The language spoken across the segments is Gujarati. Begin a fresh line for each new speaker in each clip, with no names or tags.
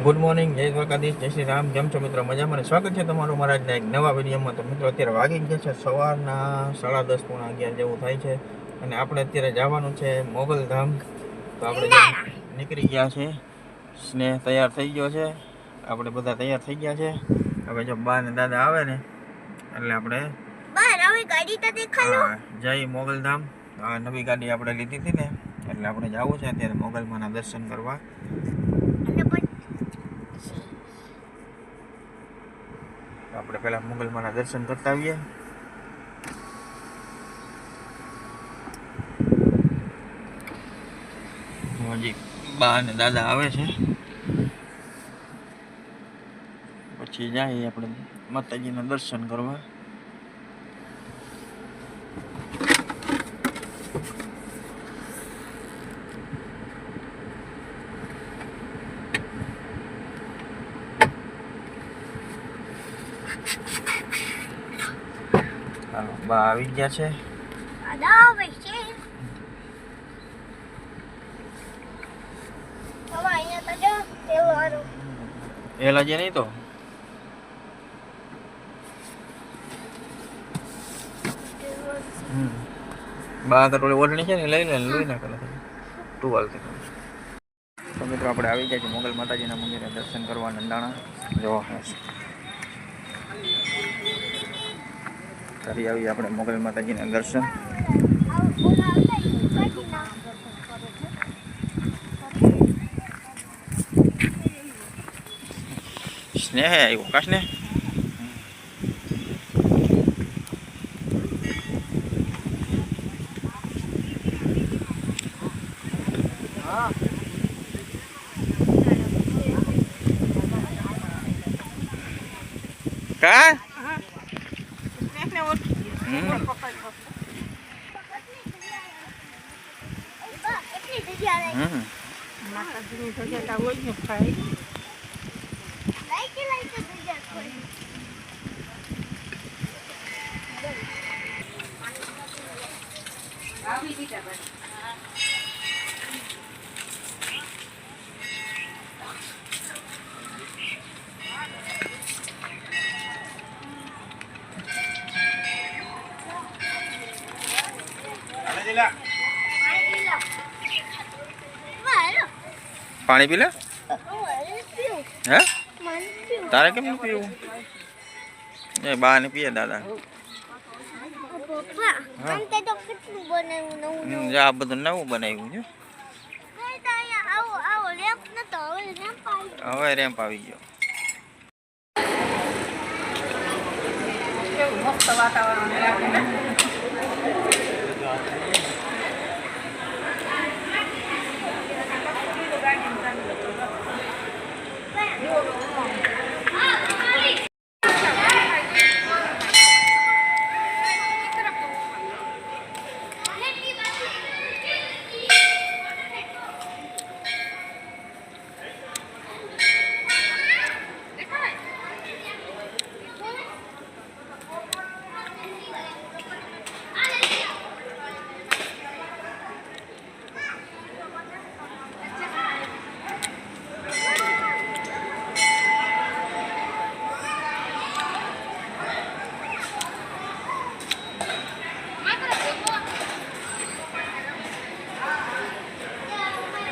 ગુડ મોર્નિંગ જય દ્વારકાધીશ જય શ્રી રામ જમ છો મિત્રો? મજામાં સ્વાગત છે તમારું મારા આજના એક નવા વિડીયોમાં. તો મિત્રો અત્યારે વાગી ગયા છે સવારના સાડા દસ પોણા અગિયાર જેવું થાય છે. અને આપણે અત્યારે જવાનું છે મોગલધામ. તો આપણે નીકળી ગયા છે સ્નેહ તૈયાર થઈ ગયો છે. આપણે બધા તૈયાર થઈ ગયા છે. હવે જો બા ને દાદા આવે ને એટલે આપણે જય મોગલધામ. નવી ગાડી આપણે લીધી હતી ને એટલે આપણે જવું છે અત્યારે મોગલમાના દર્શન કરવા
અને પણ
તો આપણે પહેલાં મંગલમાના દર્શન કરતા આવીએ. હજી બા અને દાદા આવે છે. પછી જાય આપણે માતાજીના દર્શન કરવા. હાલો બા આવી ગયા છે.
તો
એલા જે નહીં તો. બા આગળ ઓલી ઓઢણી છે ને એ લઈ લે લઈ કરે ટુવાલથી તો. મિત્રો આપણે આવી ગયા છીએ મોગલ માતાજીના મંદિરે દર્શન કરવા નંદાણા જો કરી આવી આપણે મોગલ માતાજીના દર્શન
આવું ફૂલ આવતા ઈ કાઢી નાખ.
સ્નેહ આવ્યો કા સ્નેહ કા
Bây
giờ
đâu nhập phải. Lấy cái lấy cái bây giờ
thôi. Hãy subscribe
cho kênh Ghiền
Mì
Gõ Để
không bỏ lỡ những video hấp dẫn પાણી પી
લે?
હું?
તારે કેમ પીવું? એ બા
ને
પીએ
દાદા. આ બધું નવું બનાવ્યું છે.
હવે.
રેમ્પ આવી ગયો.
મસ્ત વાતાવરણ Yeah.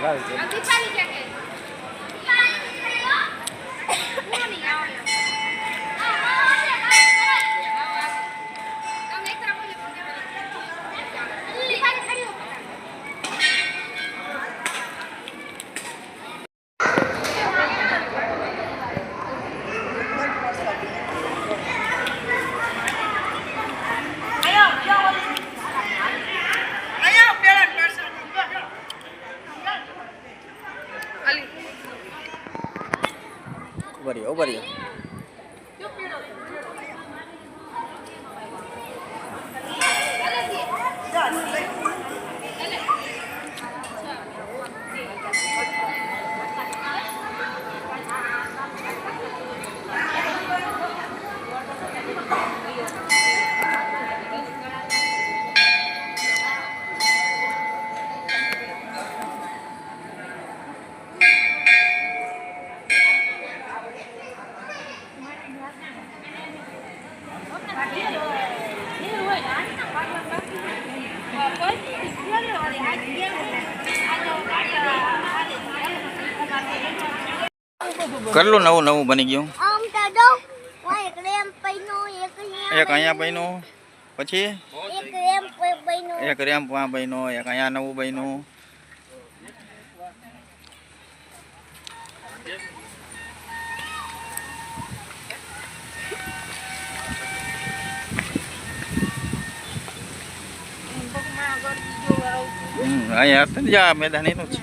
સારું છે?
કેટલું નવું નવું બની ગયું?
એક રેમ પૈનો એક
એક અહીંયા બન્યું પછી?
એક રેમ પૈનો.
એક રેમ્પ આ બન્યો એક અહીંયા નવું બન્યું અહીંયા હતું ને જ્યાં મેદાન એનું છે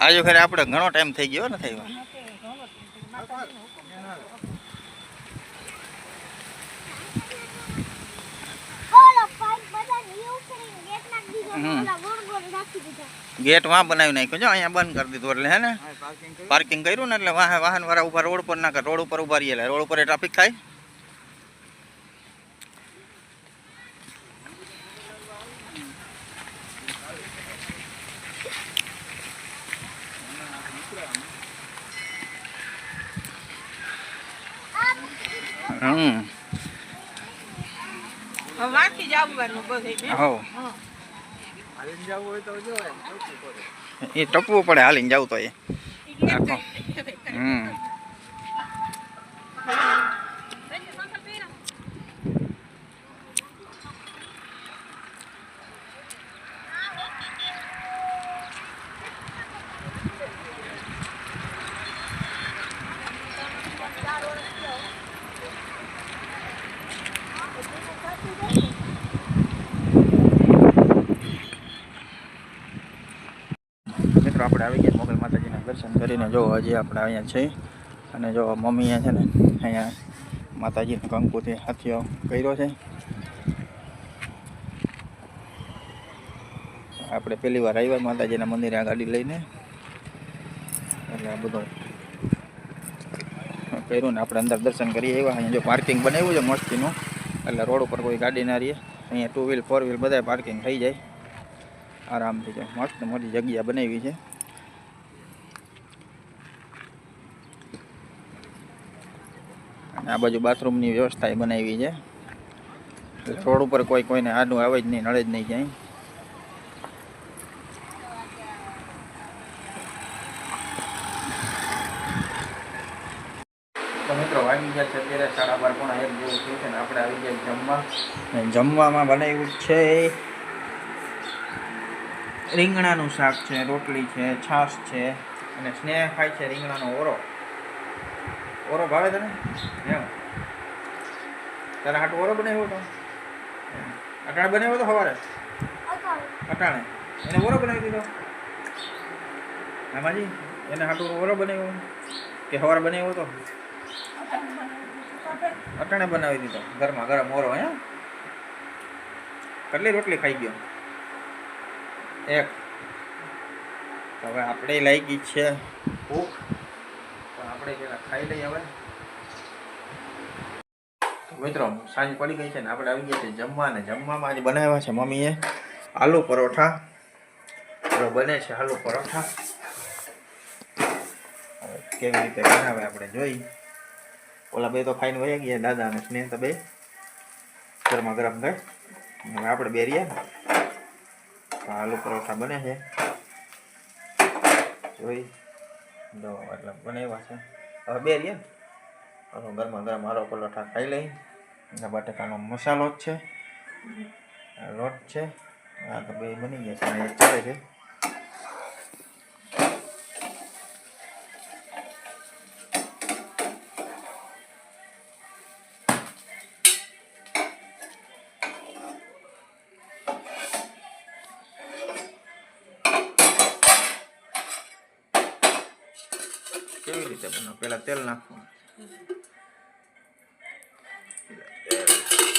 આજુ ખરે આપણે ઘણો ટાઈમ થઈ ગયો ને થઈ હમ. ગેટ વાં બનાવી નાખ્યો જો અહીંયા બંધ કરી દીધું એટલે હે ને? પાર્કિંગ કર્યું? ને એટલે વાહન વાહન વાળા ઊભા રોડ પર ના કરે રોડ ઉપર ઊભા રહીએ રોડ ઉપર ટ્રાફિક થાય. હમ.
હવે વાંચી જ આવવાનું બધે
હો. એ ટપવું પડે હાલીને જવું તો એ. આખો. હમ મિત્રો આવી ગયા મોગલ માતાજીના દર્શન કરીને જો હજી આપણે અહીંયા છે અને જો મમ્મીએ છે ને, અહીંયા માતાજીના કંકુથી હાથીઓ કર્યો છે. આપણે પહેલી વાર આવ્યા માતાજીના મંદિરે આ ગાડી લઈને. એટલે આ બધું કર્યું ને આપણે અંદર દર્શન કરી આવ્યા. અહીંયા જો પાર્કિંગ બનાવ્યું છે મસ્તીનું. એટલે રોડ ઉપર કોઈ ગાડી ના રહીએ અહીંયા ટુ વ્હીલ, ફોર વ્હીલ બધા પાર્કિંગ થઈ જાય. આરામથી છે મસ્ત મોટી જગ્યા બનાવી છે. આ બાજુ બાથરૂમની વ્યવસ્થા એ બનાવી છે. રોડ ઉપર કોઈ કોઈને આડું આવે જ નહીં નડે જ નહીં ક્યાંય. તો મિત્રો વાગી ગયા છે અત્યારે સાડા બાર પોણા એક જેવું થયું છે ને આપણે આવી ગયા જમવા. જમવામાં બનાવ્યું છે રીંગણાનું શાક છે રોટલી છે છાશ છે અને સ્નેહ ખાય છે રીંગણાનો ઓરો ઓરો ભાવે તને? એમ. તારે હાટું ઓરો બનાવ્યો તો અટાણે બનાવ્યો તો સવારે? અટાણે. એને ઓરો બનાવી દીધો? હામાજી એને હાટું ઓરો બનાવ્યો? કે સવારે બનાવ્યો તો અટાણે બનાવી દીધો. ગરમા ગરમ ઓરો, હે? કેટલી રોટલી ખાઈ ગયો? એક. હવે આપણે લાગી છે ભૂખ. આપણે ખાઈ લઈએ હવે. મિત્રો, સાંજ પડી ગઈ છે ને આપણે આવી ગયા છે જમવા ને જમવામાં આજે બનાવ્યા છે મમ્મીએ આલુ પરોઠા. હવે બને છે આલુ પરોઠા. કેવી રીતે બનાવે આપણે જોઈ. ઓલા બે તો ખાઈને વયા ગયા, દાદા અને સ્નેહ તો બે. ગરમા ગરમ ગઈ હવે આપણે બે રહ્યા આલુ પરોઠા બને છે. જોઈ. દો એટલે બનાવ્યા છે. હવે બે રહ્યા ને ગરમા ગરમ આરો પરોઠા ખાઈ લઈ. એના બટાકાનો મસાલો જ છે. લોટ છે. આ તો બે બની ગયા છે ચાલે છે. રીતે બનાવ પેલા તેલ નાખવાનું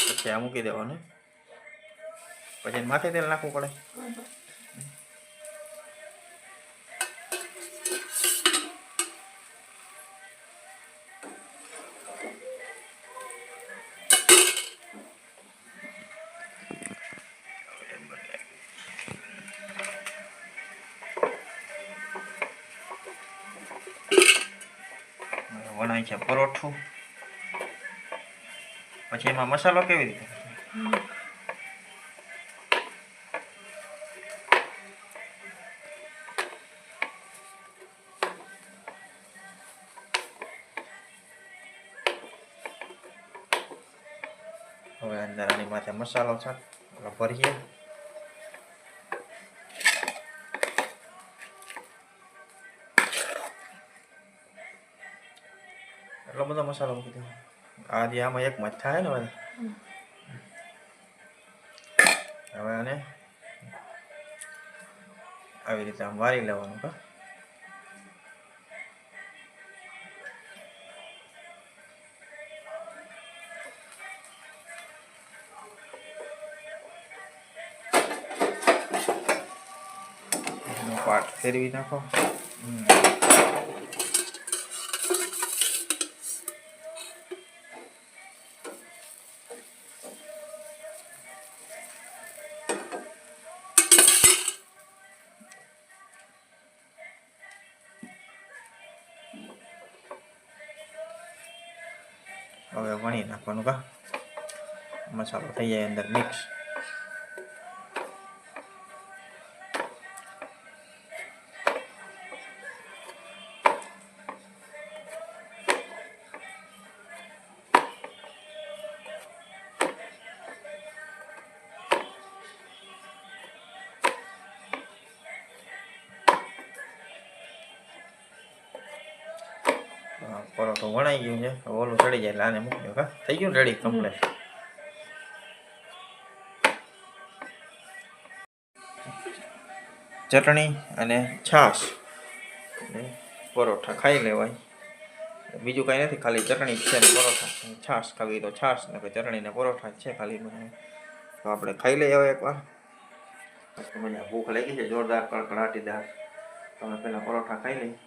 પછી આ મૂકી દેવાનું પછી માથે તેલ નાખવું પડે વણાય છે પરોઠું. પછી એમાં મસાલો કેવી રીતે? હવે અંદર આની માથે મસાલો છે ભરીએ. એટલો બધો મસાલો મૂકી દો આજે જે આમાં એક મત થાય ને હવે. હવે આને આવી રીતે આમ વારી લેવાનું કા. પાટ ફેરવી નાખો. હમ. હવે વણી નાખવાનું કા. મસાલો થઈ જાય અંદર મિક્સ. હા, પરોઠું વણાઈ ગયું છે. હવે ઓલું ચડી જાય એટલે આને મૂકી કા થઈ ગયું રેડી કમ્પ્લેટ ચટણી અને છાશ. પરોઠા ખાઈ લેવાય. બીજું કાંઈ નથી ખાલી ચટણી છે ને પરોઠા. છાશ ખાવી તો છાશ ને ચટણી ને પરોઠા છે ખાલી બધું તો આપણે ખાઈ લઈએ હવે એકવાર. મને ભૂખ લાગી છે જોરદાર કડકડાટીદાર તમે પહેલાં પરોઠા ખાઈ લઈએ.